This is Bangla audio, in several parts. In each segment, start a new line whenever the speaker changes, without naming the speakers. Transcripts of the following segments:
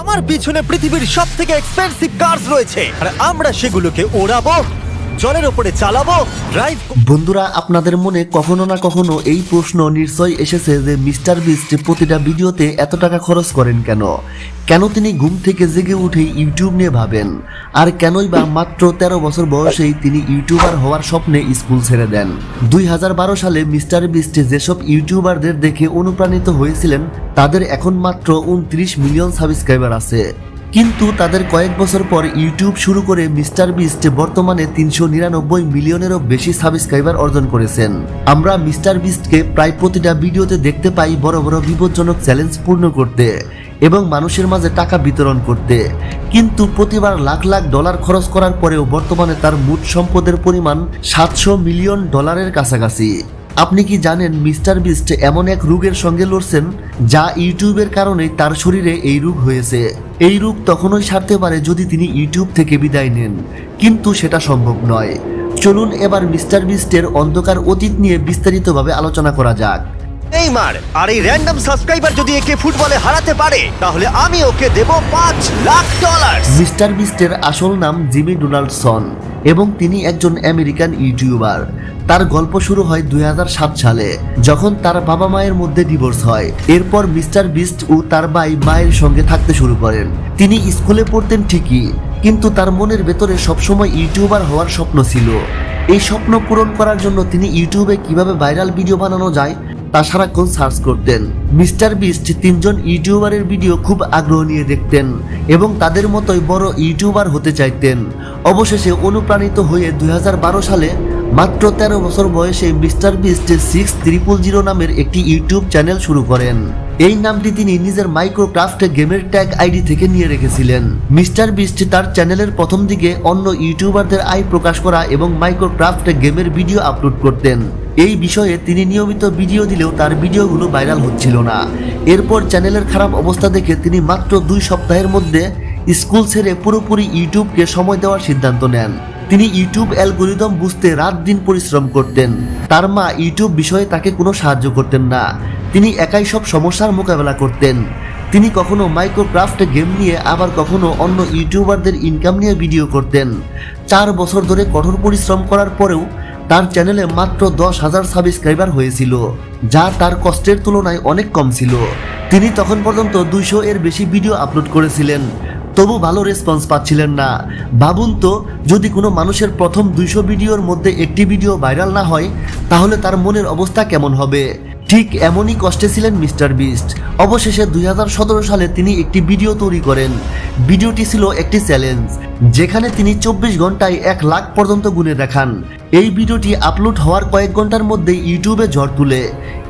আমার পিছনে পৃথিবীর সব থেকে এক্সপেন্সিভ কার্স রয়েছে। আর আমরা সেগুলোকে ওড়াবো। জলের ওপরে চালাবো? ড্রাইভ
বন্ধুরা, আপনাদের মনে কখনো না কখনো এই প্রশ্ন নিশ্চয় এসেছে যে মিস্টার বিস্ট প্রতিটা ভিডিওতে এত টাকা খরচ করেন কেন? কেন তিনি ঘুম থেকে জেগে উঠে ইউটিউব নিয়ে ভাবেন? আর কেনই বা মাত্র তেরো বছর বয়সেই তিনি ইউটিউবার হওয়ার স্বপ্নে স্কুল ছেড়ে দেন? দুই হাজার বারো সালে মিস্টার বিস্ট যেসব ইউটিউবারদের দেখে অনুপ্রাণিত হয়েছিলেন, তাদের এখন মাত্র উনত্রিশ মিলিয়ন সাবস্ক্রাইবার আছে। কিন্তু তাদের কয়েক বছর পর ইউটিউব শুরু করে মিস্টার বিস্ট বর্তমানে তিনশো নিরানব্বই মিলিয়নেরও বেশি সাবস্ক্রাইবার অর্জন করেছেন। আমরা মিস্টার বিস্টকে প্রায় প্রতিটা ভিডিওতে দেখতে পাই বড় বড় বিপজ্জনক চ্যালেঞ্জ পূর্ণ করতে এবং মানুষের মাঝে টাকা বিতরণ করতে। কিন্তু প্রতিবার লাখ লাখ ডলার খরচ করার পরেও বর্তমানে তার মোট সম্পদের পরিমাণ সাতশো মিলিয়ন ডলারের কাছাকাছি। আপনি কি জানেন মিস্টার বিস্ট এমন এক রোগের সঙ্গে লড়ছেন যা ইউটিউবের কারণে তার শরীরে এই রোগ হয়েছে? এই রোগ তখনই সারতে পারে যদি তিনি ইউটিউব থেকে বিদায় নেন। কিন্তু সেটা সম্ভব নয়। চলুন এবার মিস্টার বিস্টের অন্ধকার অতীত নিয়ে বিস্তারিতভাবে আলোচনা করা যাক।
নেইমার আর এই র্যান্ডম সাবস্ক্রাইবার যদি একে ফুটবলে হারাতে পারে তাহলে আমি ওকে দেব পাঁচ লাখ ডলার
মিস্টার বিস্টের আসল নাম জিমি ডোনাল্ডসন। এবং তিনি একজন আমেরিকান ইউটিউবার। তার গল্প শুরু হয় দুই হাজার সাত সালে, যখন তার বাবা মায়ের মধ্যে ডিভোর্স হয়। এরপর মিস্টার বিস্ট ও তার ভাই মায়ের সঙ্গে থাকতে শুরু করেন। তিনি স্কুলে পড়তেন ঠিকই, কিন্তু তার মনের ভেতরে সবসময় ইউটিউবার হওয়ার স্বপ্ন ছিল। এই স্বপ্ন পূরণ করার জন্য তিনি ইউটিউবে কীভাবে ভাইরাল ভিডিও বানানো যায় তা সারাক্ষণ সার্চ করতেন। মিস্টার বিস্ট তিনজন ইউটিউবারের ভিডিও খুব আগ্রহ নিয়ে দেখতেন এবং তাদের মতোই বড় ইউটিউবার হতে চাইতেন। অবশেষে অনুপ্রাণিত হয়ে দুই হাজার বারো সালে মাত্র তেরো বছর বয়সে Mr Beast six triple zero নামের একটি ইউটিউব চ্যানেল শুরু করেন। এই নামটি তিনি নিজের মাইক্রোক্রাফট গেমের ট্যাগ আইডি থেকে নিয়ে রেখেছিলেন। মিস্টার বিস্ট তার চ্যানেলের প্রথম দিকে অন্য ইউটিউবারদের আয় প্রকাশ করা এবং মাইক্রোক্রাফট গেমের ভিডিও আপলোড করতেন। এই বিষয়ে তিনি নিয়মিত ভিডিও দিলেও তার ভিডিওগুলো ভাইরাল হচ্ছিল না। এরপর চ্যানেলের খারাপ অবস্থা দেখে তিনি মাত্র দুই সপ্তাহের মধ্যে স্কুল ছেড়ে পুরোপুরি ইউটিউবকে সময় দেওয়ার সিদ্ধান্ত নেন। তিনি ইউটিউব অ্যালগোরিদম বুঝতে রাত দিন পরিশ্রম করতেন। তার মা ইউটিউব বিষয়ে তাকে কোনো সাহায্য করতেন না। তিনি একাই সব সমস্যার মোকাবেলা করতেন। তিনি কখনো মাইক্রোক্রাফট গেম নিয়ে, আবার কখনো অন্য ইউটিউবারদের ইনকাম নিয়ে ভিডিও করতেন। চার বছর ধরে কঠোর পরিশ্রম করার পরেও তার চ্যানেলে মাত্র দশ হাজার সাবস্ক্রাইবার হয়েছিল, যা তার কষ্টের তুলনায় অনেক কম ছিল। তিনি তখন পর্যন্ত দুইশো এর বেশি ভিডিও আপলোড করেছিলেন। তবু ভালো রেসপন্স পাচ্ছিলেন না। ভাবুন তো, যদি কোনো মানুষের প্রথম দুইশো ভিডিওর মধ্যে একটি ভিডিও ভাইরাল না হয়, তাহলে তার মনের অবস্থা কেমন হবে? ঠিক এমনই কষ্টে ছিলেন মিস্টার বিস্ট। অবশেষে দুই হাজার সতেরো সালে তিনি একটি ভিডিও তৈরি করেন। ভিডিওটি ছিল একটি চ্যালেঞ্জ, যেখানে তিনি চব্বিশ ঘন্টায় এক লাখ পর্যন্ত গুনে দেখান। এই ভিডিওটি আপলোড হওয়ার কয়েক ঘণ্টার মধ্যে ইউটিউবে ঝড় তুলে।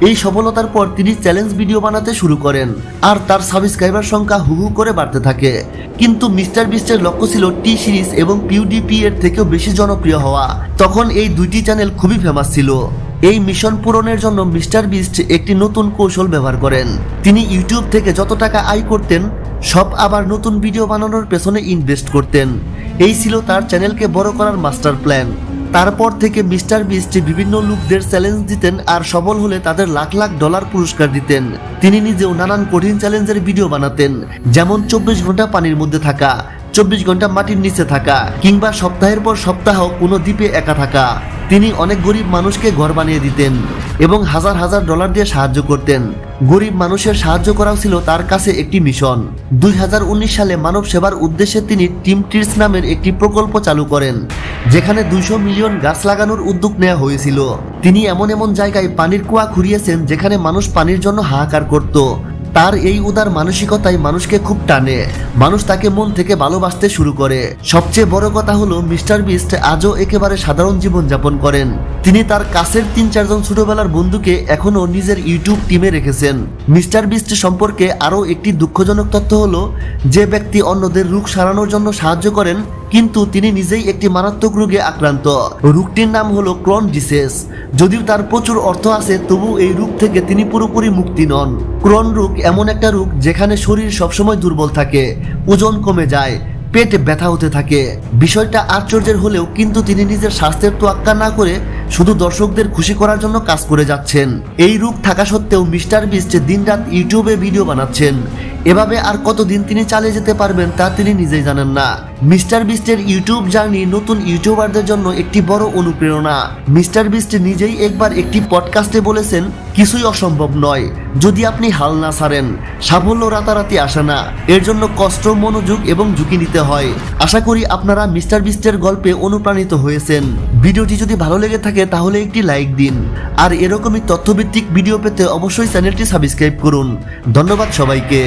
এই সফলতার পর তিনি চ্যালেঞ্জ ভিডিও বানাতে শুরু করেন, আর তার সাবস্ক্রাইবার সংখ্যা হু হু করে বাড়তে থাকে। কিন্তু মিস্টার বিস্টের লক্ষ্য ছিল টি সিরিজ এবং পিউডিপি এর থেকেও বেশি জনপ্রিয় হওয়া। তখন এই দুইটি চ্যানেল খুবই ফেমাস ছিল। এই মিশন পূরণের জন্য মিস্টার বিস্ট একটি নতুন কৌশল ব্যবহার করেন। তিনি ইউটিউব থেকে যত টাকা আয় করতেন, সব আবার নতুন ভিডিও বানানোর পেছনে ইনভেস্ট করতেন। এই ছিল তার চ্যানেলকে বড় করার মাস্টার প্ল্যান তারপর থেকে মিস্টার বিস্ট বিভিন্ন লোকদের চ্যালেঞ্জ দিতেন আর সবল হলে তাদের লাখ লাখ ডলার পুরস্কার দিতেন। তিনি নিজেও নানান কঠিন চ্যালেঞ্জের ভিডিও বানাতেন, যেমন চব্বিশ ঘণ্টা পানির মধ্যে থাকা, চব্বিশ ঘণ্টা মাটির নিচে থাকা, কিংবা সপ্তাহের পর সপ্তাহ কোনো দ্বীপে একা থাকা। তিনি অনেক গরিব মানুষকে ঘর বানিয়ে দিতেন এবং হাজার হাজার ডলার দিয়ে সাহায্য করতেন। গরিব মানুষের সাহায্য করাও ছিল তার কাছে একটি মিশন। দুই হাজার উনিশ সালে মানব সেবার উদ্দেশ্যে তিনি টিম ট্রিস নামের একটি প্রকল্প চালু করেন, যেখানে দুইশো মিলিয়ন গাছ লাগানোর উদ্যোগ নেওয়া হয়েছিল। তিনি এমন এমন জায়গায় পানির কুয়া খুঁড়িয়েছেন যেখানে মানুষ পানির জন্য হাহাকার করত। তার এই উদার মানসিকতাই মানুষকে খুব টানে। মানুষ তাকে মন থেকে ভালোবাসতে শুরু করে। সবচেয়ে বড় কথা হলো, মিস্টার বিস্ট আজও একেবারে সাধারণ জীবন যাপন করেন। তিনি তার কাছের তিন চারজন ছোটবেলার বন্ধুকে এখনও নিজের ইউটিউব টিমে রেখেছেন। মিস্টার বিস্ট সম্পর্কে আরও একটি দুঃখজনক তথ্য হলো, যে ব্যক্তি অন্যদের রুখ সারানোর জন্য সাহায্য করেন কিন্তু তিনি নিজেই একটি মারাত্মক রোগে আক্রান্ত। রোগটির নাম হলো ক্রন ডিসেস যদিও তার প্রচুর অর্থ আছে তবু এই রোগ থেকে তিনি পুরোপুরি মুক্তি নন। ক্রন রোগ এমন একটা রোগ যেখানে শরীর সবসময় দুর্বল থাকে, ওজন কমে যায়, পেট ব্যথা হতে থাকে। বিষয়টা আশ্চর্যের হলেও কিন্তু তিনি নিজের স্বাস্থ্যের তোয়াক্কা না করে শুধু দর্শকদের খুশি করার জন্য কাজ করে যাচ্ছেন। এই রোগ থাকা সত্ত্বেও মিস্টার বিস্ট দিনরাত ইউটিউবে ভিডিও বানাচ্ছেন। এভাবে আর কতদিন তিনি চালিয়ে যেতে পারবেন তা তিনি নিজেই জানেন না। মিস্টার বিস্টের ইউটিউব জার্নি নতুন ইউটিউবারদের জন্য একটি বড় অনুপ্রেরণা। মিস্টার বিস্ট নিজেই একবার একটি পডকাস্টে বলেছেন, কিছুই অসম্ভব নয়। যদি আপনি হাল না ছাড়েন, সাফল্য রাতারাতি আসে না। এর জন্য কষ্ট, মনোযোগ এবং ঝুঁকি নিতে হয়। আশা করি আপনারা মিস্টার বিস্টের গল্পে অনুপ্রাণিত হয়েছেন। ভিডিওটি যদি ভালো লেগে থাকে তাহলে একটি লাইক দিন। আর এরকমই তথ্যভিত্তিক ভিডিও পেতে অবশ্যই চ্যানেলটি সাবস্ক্রাইব করুন। ধন্যবাদ সবাইকে।